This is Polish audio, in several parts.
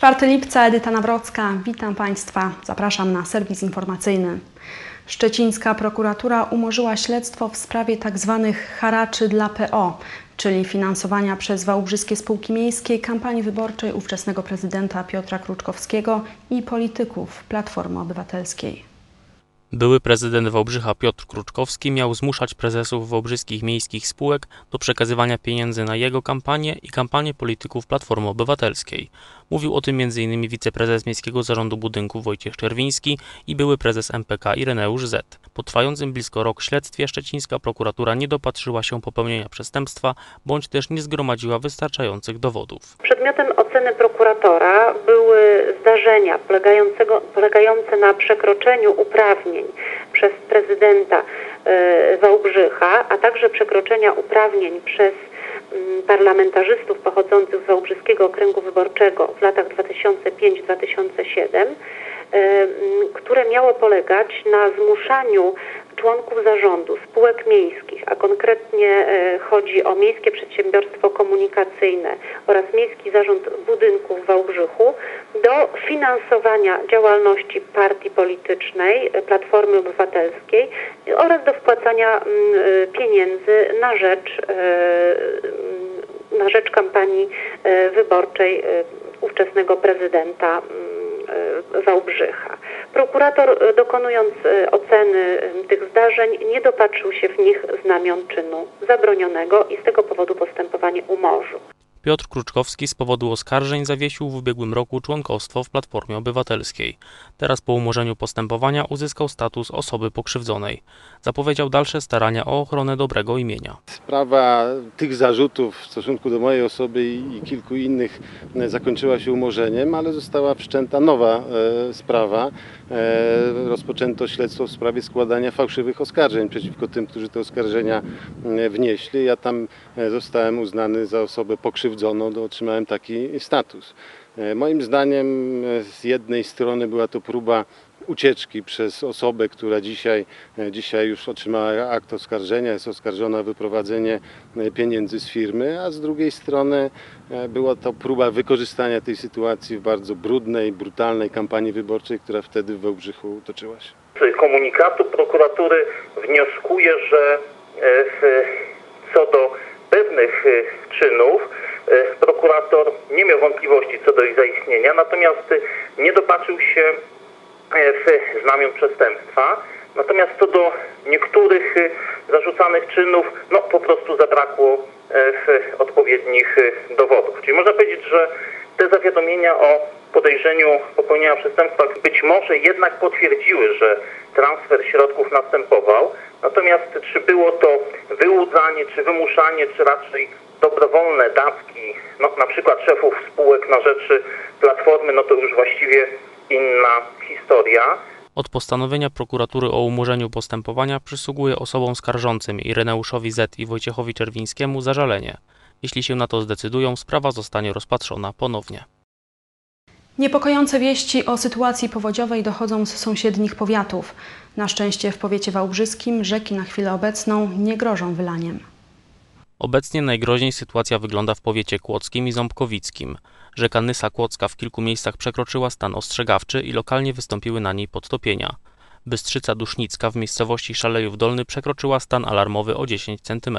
4 lipca, Edyta Nawrocka. Witam Państwa. Zapraszam na serwis informacyjny. Szczecińska prokuratura umorzyła śledztwo w sprawie tzw. haraczy dla PO, czyli finansowania przez wałbrzyskie spółki miejskie kampanii wyborczej ówczesnego prezydenta Piotra Kruczkowskiego i polityków Platformy Obywatelskiej. Były prezydent Wałbrzycha Piotr Kruczkowski miał zmuszać prezesów wałbrzyskich miejskich spółek do przekazywania pieniędzy na jego kampanię i kampanię polityków Platformy Obywatelskiej. Mówił o tym m.in. wiceprezes Miejskiego Zarządu Budynków Wojciech Czerwiński i były prezes MPK Ireneusz Z. Po trwającym blisko rok śledztwie szczecińska prokuratura nie dopatrzyła się popełnienia przestępstwa, bądź też nie zgromadziła wystarczających dowodów. Przedmiotem oceny prokuratora były zdarzenia polegające na przekroczeniu uprawnień przez prezydenta e, Wałbrzycha, a także przekroczenia uprawnień przez parlamentarzystów pochodzących z Wałbrzyskiego Okręgu Wyborczego w latach 2005-2007 które miało polegać na zmuszaniu członków zarządu spółek miejskich, a konkretnie e, chodzi o Miejskie Przedsiębiorstwo Komunikacyjne oraz Miejski Zarząd Budynków w Wałbrzychu do finansowania działalności partii politycznej e, Platformy Obywatelskiej oraz do wpłacania e, pieniędzy na rzecz, na rzecz kampanii wyborczej ówczesnego prezydenta E, Wałbrzycha. Prokurator e, dokonując e, oceny tych zdarzeń nie dopatrzył się w nich znamion czynu zabronionego i z tego powodu postępowanie umorzył. Piotr Kruczkowski z powodu oskarżeń zawiesił w ubiegłym roku członkostwo w Platformie Obywatelskiej. Teraz po umorzeniu postępowania uzyskał status osoby pokrzywdzonej. Zapowiedział dalsze starania o ochronę dobrego imienia. Sprawa tych zarzutów w stosunku do mojej osoby i kilku innych e, zakończyła się umorzeniem, ale została wszczęta nowa e, sprawa. E, rozpoczęto śledztwo w sprawie składania fałszywych oskarżeń przeciwko tym, którzy te oskarżenia wnieśli. Ja tam zostałem uznany za osobę pokrzywdzoną to otrzymałem taki status. E, moim zdaniem e, z jednej strony była to próba ucieczki przez osobę, która dzisiaj, e, dzisiaj już otrzymała akt oskarżenia, jest oskarżona o wyprowadzenie pieniędzy z firmy, a z drugiej strony była to próba wykorzystania tej sytuacji w bardzo brudnej, brutalnej kampanii wyborczej, która wtedy w Wałbrzychu toczyła się. Z komunikatu prokuratury wnioskuję, że co do pewnych czynów prokurator nie miał wątpliwości co do ich zaistnienia, natomiast nie dopatrzył się e, w znamion przestępstwa. Natomiast co do niektórych e, zarzucanych czynów, no po prostu zabrakło odpowiednich dowodów. Czyli można powiedzieć, że te zawiadomienia o podejrzeniu popełnienia przestępstwa być może jednak potwierdziły, że transfer środków następował. Natomiast czy było to wyłudzanie, czy wymuszanie, czy raczej dobrowolne dawki, no, na przykład szefów spółek na rzeczy Platformy, no to już właściwie inna historia. Od postanowienia prokuratury o umorzeniu postępowania przysługuje osobom skarżącym Ireneuszowi Z i Wojciechowi Czerwińskiemu zażalenie. Jeśli się na to zdecydują, sprawa zostanie rozpatrzona ponownie. Niepokojące wieści o sytuacji powodziowej dochodzą z sąsiednich powiatów. Na szczęście w powiecie wałbrzyskim rzeki na chwilę obecną nie grożą wylaniem. Obecnie najgroźniej sytuacja wygląda w powiecie kłodzkim i ząbkowickim. Rzeka Nysa Kłodzka w kilku miejscach przekroczyła stan ostrzegawczy i lokalnie wystąpiły na niej podtopienia. Bystrzyca Dusznicka w miejscowości Szalejów Dolny przekroczyła stan alarmowy o 10 cm.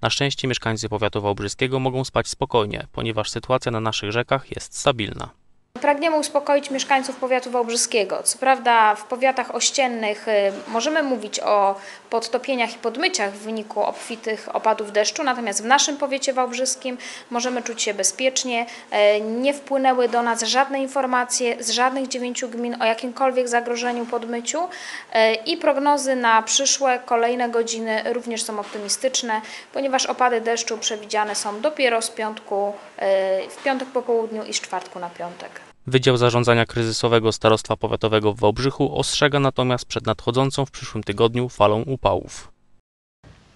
Na szczęście mieszkańcy powiatu wałbrzyskiego mogą spać spokojnie, ponieważ sytuacja na naszych rzekach jest stabilna. Pragniemy uspokoić mieszkańców powiatu wałbrzyskiego. Co prawda w powiatach ościennych y, możemy mówić o podtopieniach i podmyciach w wyniku obfitych opadów deszczu, natomiast w naszym powiecie wałbrzyskim możemy czuć się bezpiecznie. Y, nie wpłynęły do nas żadne informacje z żadnych dziewięciu gmin o jakimkolwiek zagrożeniu podmyciu y, i prognozy na przyszłe kolejne godziny również są optymistyczne, ponieważ opady deszczu przewidziane są dopiero z piątku, w piątek po południu i z czwartku na piątek. Wydział Zarządzania Kryzysowego Starostwa Powiatowego w Wałbrzychu ostrzega natomiast przed nadchodzącą w przyszłym tygodniu falą upałów.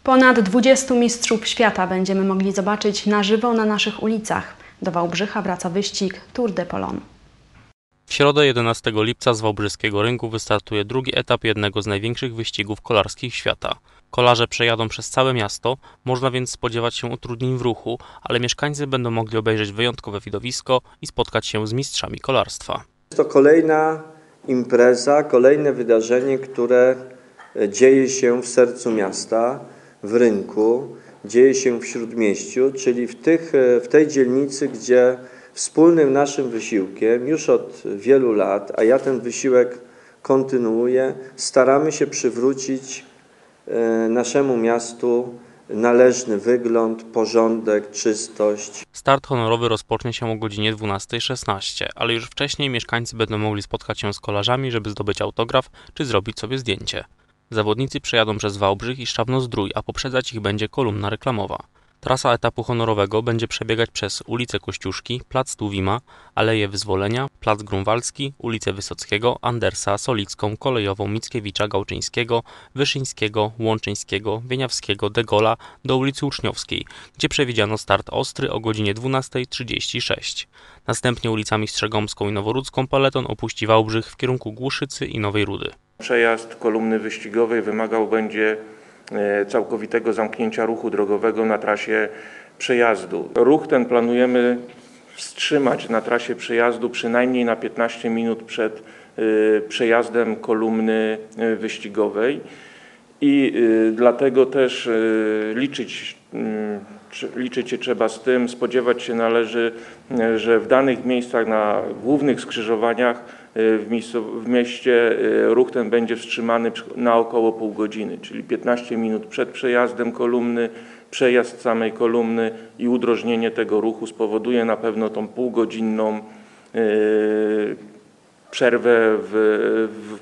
Ponad 20 mistrzów świata będziemy mogli zobaczyć na żywo na naszych ulicach. Do Wałbrzycha wraca wyścig Tour de Polon. W środę 11 lipca z Wałbrzyskiego Rynku wystartuje drugi etap jednego z największych wyścigów kolarskich świata. Kolarze przejadą przez całe miasto, można więc spodziewać się utrudnień w ruchu, ale mieszkańcy będą mogli obejrzeć wyjątkowe widowisko i spotkać się z mistrzami kolarstwa. To kolejna impreza, kolejne wydarzenie, które dzieje się w sercu miasta, w rynku, dzieje się w śródmieściu, czyli w, tych, w tej dzielnicy, gdzie wspólnym naszym wysiłkiem już od wielu lat, a ja ten wysiłek kontynuuję, staramy się przywrócić e, naszemu miastu należny wygląd, porządek, czystość. Start honorowy rozpocznie się o godzinie 12.16, ale już wcześniej mieszkańcy będą mogli spotkać się z kolarzami, żeby zdobyć autograf czy zrobić sobie zdjęcie. Zawodnicy przejadą przez Wałbrzych i Szczawno-Zdrój, a poprzedzać ich będzie kolumna reklamowa. Trasa etapu honorowego będzie przebiegać przez ulicę Kościuszki, Plac Tuwima, Aleję Wyzwolenia, Plac Grunwaldzki, ulicę Wysockiego, Andersa, Solicką, Kolejową, Mickiewicza, Gałczyńskiego, Wyszyńskiego, Łączyńskiego, Wieniawskiego, Degola do ulicy Uczniowskiej, gdzie przewidziano start ostry o godzinie 12.36. Następnie ulicami Strzegomską i Noworudzką paleton opuści Wałbrzych w kierunku Głuszycy i Nowej Rudy. Przejazd kolumny wyścigowej wymagał będzie całkowitego zamknięcia ruchu drogowego na trasie przejazdu. Ruch ten planujemy wstrzymać na trasie przejazdu przynajmniej na 15 minut przed e, przejazdem kolumny e, wyścigowej i dlatego też liczyć, mm, liczyć się trzeba z tym, spodziewać się należy, że w danych miejscach na głównych skrzyżowaniach w, miejscu, w mieście ruch ten będzie wstrzymany na około pół godziny, czyli 15 minut przed przejazdem kolumny, przejazd samej kolumny i udrożnienie tego ruchu spowoduje na pewno tą półgodzinną przerwę w,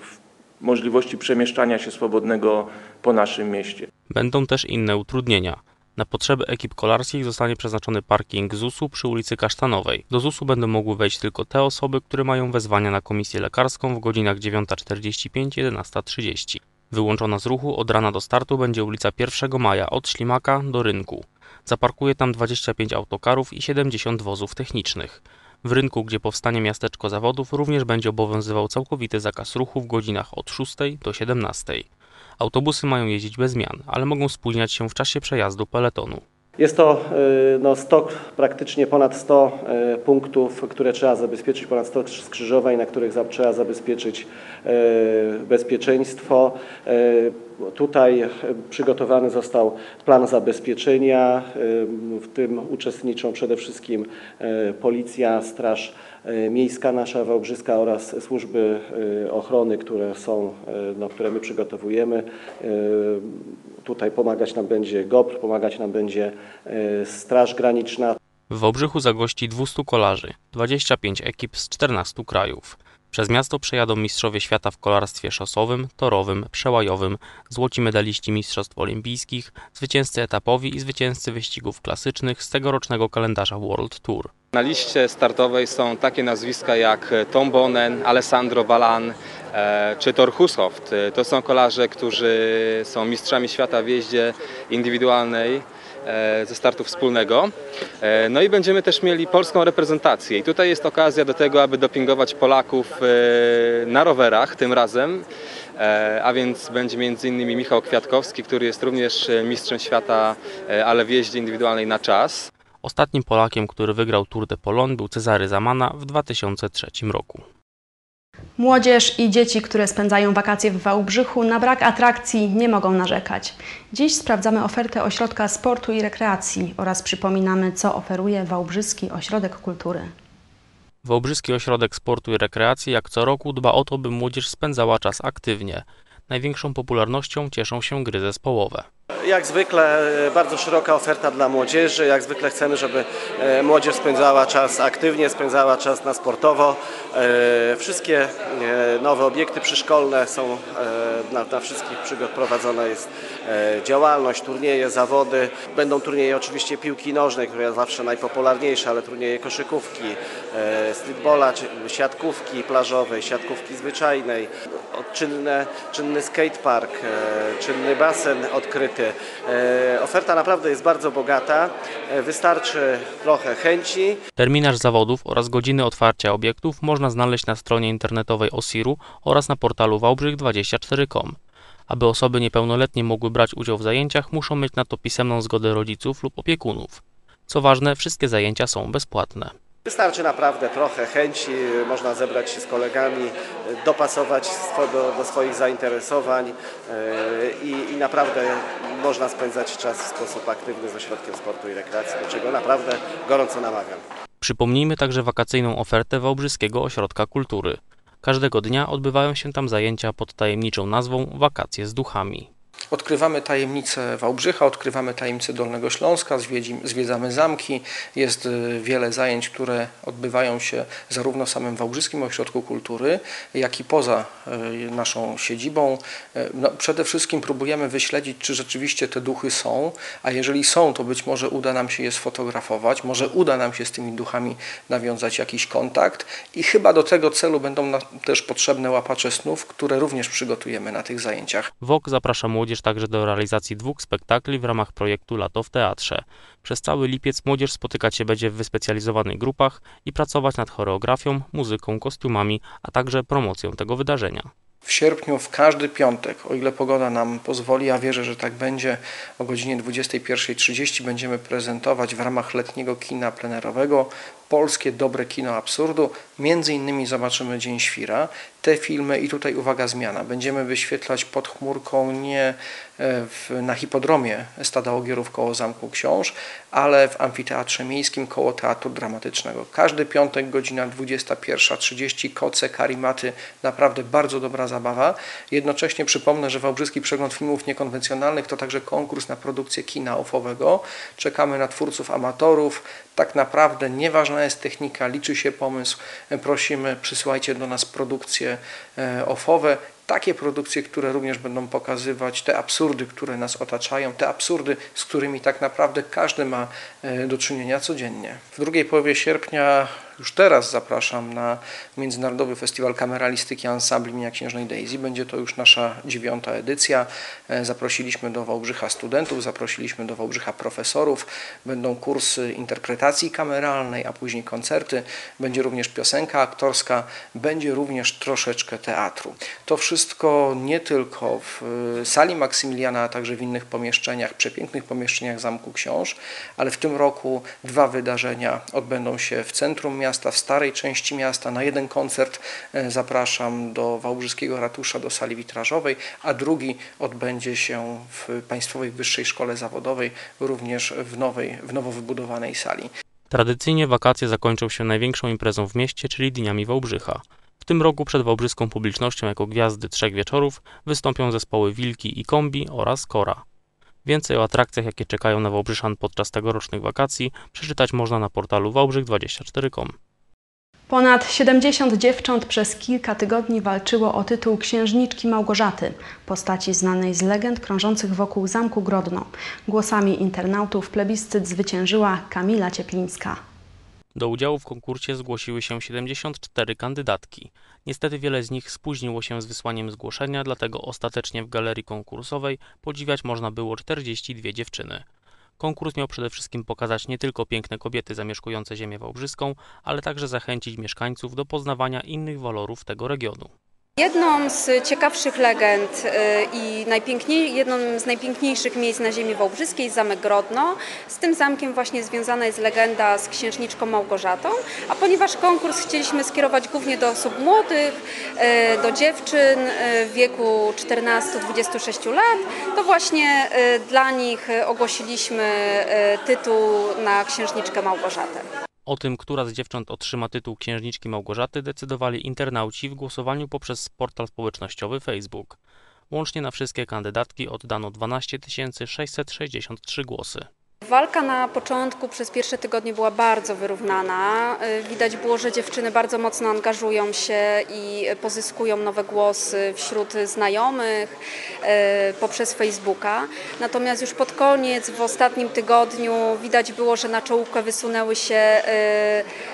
w możliwości przemieszczania się swobodnego po naszym mieście. Będą też inne utrudnienia. Na potrzeby ekip kolarskich zostanie przeznaczony parking ZUS-u przy ulicy Kasztanowej. Do ZUS-u będą mogły wejść tylko te osoby, które mają wezwania na komisję lekarską w godzinach 9.45-11.30. Wyłączona z ruchu od rana do startu będzie ulica 1 Maja od Ślimaka do Rynku. Zaparkuje tam 25 autokarów i 70 wozów technicznych. W rynku, gdzie powstanie miasteczko zawodów, również będzie obowiązywał całkowity zakaz ruchu w godzinach od 6 do 17. Autobusy mają jeździć bez zmian, ale mogą spóźniać się w czasie przejazdu peletonu. Jest to no, stok praktycznie ponad 100 punktów, które trzeba zabezpieczyć, ponad 100 skrzyżowań, na których trzeba zabezpieczyć bezpieczeństwo. Tutaj przygotowany został plan zabezpieczenia. W tym uczestniczą przede wszystkim Policja, Straż Miejska nasza Wałbrzyska oraz służby ochrony, które są, no, które my przygotowujemy. Tutaj pomagać nam będzie GOPR, pomagać nam będzie Straż Graniczna. W Wałbrzychu zagości 200 kolarzy, 25 ekip z 14 krajów. Przez miasto przejadą mistrzowie świata w kolarstwie szosowym, torowym, przełajowym, złoci medaliści Mistrzostw Olimpijskich, zwycięzcy etapowi i zwycięzcy wyścigów klasycznych z tegorocznego kalendarza World Tour. Na liście startowej są takie nazwiska jak Tom Bonen, Alessandro Balan e, czy Thor Hushovd. To są kolarze, którzy są mistrzami świata w jeździe indywidualnej ze startu wspólnego. No i będziemy też mieli polską reprezentację i tutaj jest okazja do tego, aby dopingować Polaków na rowerach tym razem. A więc będzie m.in. Michał Kwiatkowski, który jest również mistrzem świata, ale w jeździe indywidualnej na czas. Ostatnim Polakiem, który wygrał Tour de Pologne był Cezary Zamana w 2003 roku. Młodzież i dzieci, które spędzają wakacje w Wałbrzychu, na brak atrakcji nie mogą narzekać. Dziś sprawdzamy ofertę Ośrodka Sportu i Rekreacji oraz przypominamy, co oferuje Wałbrzyski Ośrodek Kultury. Wałbrzyski Ośrodek Sportu i Rekreacji jak co roku dba o to, by młodzież spędzała czas aktywnie. Największą popularnością cieszą się gry zespołowe. Jak zwykle bardzo szeroka oferta dla młodzieży. Jak zwykle chcemy, żeby młodzież spędzała czas aktywnie, spędzała czas na sportowo. Wszystkie nowe obiekty przyszkolne są, na, wszystkich prowadzona jest działalność, turnieje, zawody. Będą turnieje oczywiście piłki nożnej, która jest zawsze najpopularniejsza, ale turnieje koszykówki, streetbola, siatkówki plażowej, siatkówki zwyczajnej, czynne, czynny skatepark, czynny basen odkryty. Oferta naprawdę jest bardzo bogata, wystarczy trochę chęci. Terminarz zawodów oraz godziny otwarcia obiektów można znaleźć na stronie internetowej OSIR-u oraz na portalu wałbrzych24.com. Aby osoby niepełnoletnie mogły brać udział w zajęciach, muszą mieć na to pisemną zgodę rodziców lub opiekunów. Co ważne, wszystkie zajęcia są bezpłatne. Wystarczy naprawdę trochę chęci, można zebrać się z kolegami, dopasować do, do swoich zainteresowań yy, i, i naprawdę można spędzać czas w sposób aktywny z ośrodkiem sportu i rekreacji, do czego naprawdę gorąco namawiam. Przypomnijmy także wakacyjną ofertę Wałbrzyskiego Ośrodka Kultury. Każdego dnia odbywają się tam zajęcia pod tajemniczą nazwą Wakacje z duchami. Odkrywamy tajemnice Wałbrzycha, odkrywamy tajemnice Dolnego Śląska, zwiedzamy zamki. Jest y, wiele zajęć, które odbywają się zarówno w samym Wałbrzyskim Ośrodku Kultury, jak i poza y, naszą siedzibą. Y, No, przede wszystkim próbujemy wyśledzić, czy rzeczywiście te duchy są, a jeżeli są, to być może uda nam się je sfotografować, może uda nam się z tymi duchami nawiązać jakiś kontakt i chyba do tego celu będą też potrzebne łapacze snów, które również przygotujemy na tych zajęciach. WOK zaprasza młodzież także do realizacji dwóch spektakli w ramach projektu Lato w Teatrze. Przez cały lipiec młodzież spotykać się będzie w wyspecjalizowanych grupach i pracować nad choreografią, muzyką, kostiumami, a także promocją tego wydarzenia. W sierpniu w każdy piątek, o ile pogoda nam pozwoli, a wierzę, że tak będzie, o godzinie 21.30 będziemy prezentować w ramach letniego kina plenerowego polskie dobre kino absurdu. Między innymi zobaczymy Dzień Świra. Te filmy i tutaj uwaga zmiana. Będziemy wyświetlać pod chmurką nie e, w, na hipodromie Stada Ogierów koło Zamku Książ, ale w amfiteatrze miejskim koło Teatru Dramatycznego. Każdy piątek, godzina 21.30, koce, karimaty, naprawdę bardzo dobra zabawa. Jednocześnie przypomnę, że Wałbrzyski Przegląd Filmów Niekonwencjonalnych to także konkurs na produkcję kina ofowego. Czekamy na twórców amatorów. Tak naprawdę nieważna jest technika, liczy się pomysł. Prosimy, przysyłajcie do nas e, ofowe takie produkcje, które również będą pokazywać te absurdy, które nas otaczają, te absurdy, z którymi tak naprawdę każdy ma e, do czynienia codziennie. W drugiej połowie sierpnia już teraz zapraszam na Międzynarodowy Festiwal Kameralistyki Ansambli Minia Księżnej Daisy. Będzie to już nasza dziewiąta edycja. E, Zaprosiliśmy do Wałbrzycha studentów, zaprosiliśmy do Wałbrzycha profesorów. Będą kursy interpretacji kameralnej, a później koncerty. Będzie również piosenka aktorska, będzie również troszeczkę teatru. To wszystko nie tylko w e, sali Maksymiliana, a także w innych pomieszczeniach, przepięknych pomieszczeniach Zamku Książ, ale w tym roku dwa wydarzenia odbędą się w centrum miasta, w starej części miasta. Na jeden koncert e, zapraszam do Wałbrzyskiego Ratusza, do sali witrażowej, a drugi odbędzie się w Państwowej Wyższej Szkole Zawodowej, również w, nowej, w nowo wybudowanej sali. Tradycyjnie wakacje zakończą się największą imprezą w mieście, czyli Dniami Wałbrzycha. W tym roku przed wałbrzyską publicznością jako gwiazdy trzech wieczorów wystąpią zespoły Wilki i Kombi oraz Kora. Więcej o atrakcjach, jakie czekają na Wałbrzyszan podczas tegorocznych wakacji, przeczytać można na portalu wałbrzych24.com. Ponad 70 dziewcząt przez kilka tygodni walczyło o tytuł księżniczki Małgorzaty, postaci znanej z legend krążących wokół Zamku Grodno. Głosami internautów plebiscyt zwyciężyła Kamila Cieplińska. Do udziału w konkursie zgłosiły się 74 kandydatki. Niestety wiele z nich spóźniło się z wysłaniem zgłoszenia, dlatego ostatecznie w galerii konkursowej podziwiać można było 42 dziewczyny. Konkurs miał przede wszystkim pokazać nie tylko piękne kobiety zamieszkujące ziemię wałbrzyską, ale także zachęcić mieszkańców do poznawania innych walorów tego regionu. Jedną z ciekawszych legend y, i najpiękniej, jedną z najpiękniejszych miejsc na ziemi wałbrzyskiej jest Zamek Grodno. Z tym zamkiem właśnie związana jest legenda z księżniczką Małgorzatą, a ponieważ konkurs chcieliśmy skierować głównie do osób młodych, y, do dziewczyn y, w wieku 14-26 lat, to właśnie dla nich ogłosiliśmy tytuł na księżniczkę Małgorzatę. O tym, która z dziewcząt otrzyma tytuł księżniczki Małgorzaty, decydowali internauci w głosowaniu poprzez portal społecznościowy Facebook. Łącznie na wszystkie kandydatki oddano 12 663 głosy. Walka na początku przez pierwsze tygodnie była bardzo wyrównana. Y, Widać było, że dziewczyny bardzo mocno angażują się i pozyskują nowe głosy wśród znajomych y, poprzez Facebooka. Natomiast już pod koniec, w ostatnim tygodniu widać było, że na czołówkę wysunęły się y,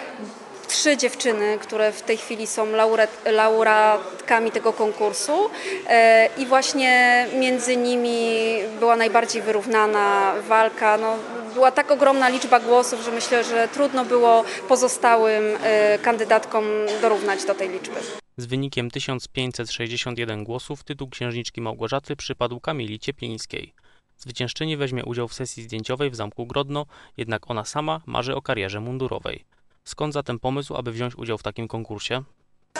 trzy dziewczyny, które w tej chwili są laureat, laureatkami tego konkursu e, i właśnie między nimi była najbardziej wyrównana walka. No, była tak ogromna liczba głosów, że myślę, że trudno było pozostałym e, kandydatkom dorównać do tej liczby. Z wynikiem 1561 głosów tytuł księżniczki Małgorzaty przypadł Kamili Cieplińskiej. Zwyciężczyni weźmie udział w sesji zdjęciowej w Zamku Grodno, jednak ona sama marzy o karierze mundurowej. Skąd zatem pomysł, aby wziąć udział w takim konkursie?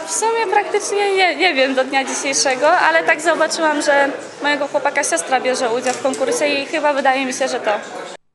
W sumie praktycznie nie, nie wiem do dnia dzisiejszego, ale tak zobaczyłam, że mojego chłopaka siostra bierze udział w konkursie i chyba wydaje mi się, że to.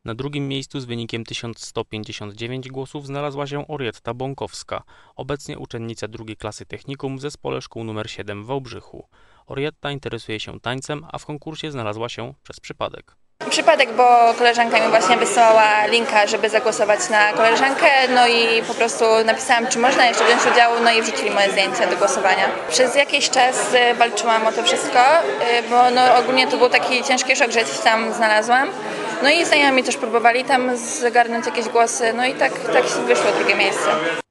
Na drugim miejscu z wynikiem 1159 głosów znalazła się Orietta Bąkowska, obecnie uczennica drugiej klasy technikum w zespole szkół nr 7 w Wałbrzychu. Orietta interesuje się tańcem, a w konkursie znalazła się przez przypadek. Przypadek, bo koleżanka mi właśnie wysłała linka, żeby zagłosować na koleżankę, no i po prostu napisałam, czy można jeszcze wziąć udział, no i wrzucili moje zdjęcie do głosowania. Przez jakiś czas y, walczyłam o to wszystko, y, bo no ogólnie to był taki ciężki szok, że się tam znalazłam. No i znajomi też próbowali tam zagarnąć jakieś głosy, no i tak, tak wyszło drugie miejsce.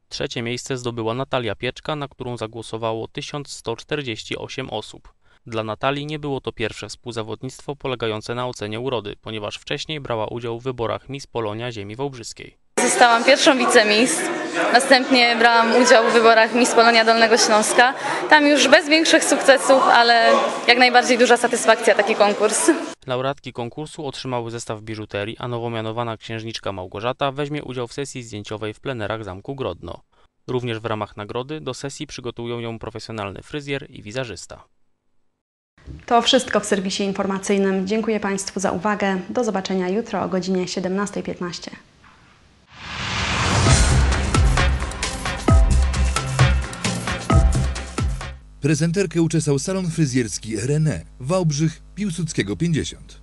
Trzecie miejsce zdobyła Natalia Pieczka, na którą zagłosowało 1148 osób. Dla Natalii nie było to pierwsze współzawodnictwo polegające na ocenie urody, ponieważ wcześniej brała udział w wyborach Miss Polonia Ziemi Wałbrzyskiej. Zostałam pierwszą wicemis. Następnie brałam udział w wyborach Miss Polonia Dolnego Śląska. Tam już bez większych sukcesów, ale jak najbardziej duża satysfakcja taki konkurs. Laureatki konkursu otrzymały zestaw biżuterii, a nowo mianowana księżniczka Małgorzata weźmie udział w sesji zdjęciowej w plenerach Zamku Grodno. Również w ramach nagrody do sesji przygotują ją profesjonalny fryzjer i wizerzysta. To wszystko w serwisie informacyjnym. Dziękuję Państwu za uwagę. Do zobaczenia jutro o godzinie 17.15. Prezenterkę uczesał salon fryzjerski René, Wałbrzych, Piłsudskiego 50.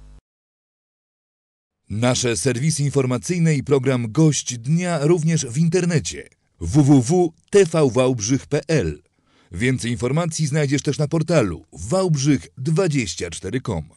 Nasze serwisy informacyjne i program Gość Dnia również w internecie www.tvwałbrzych.pl Więcej informacji znajdziesz też na portalu wałbrzych24.com.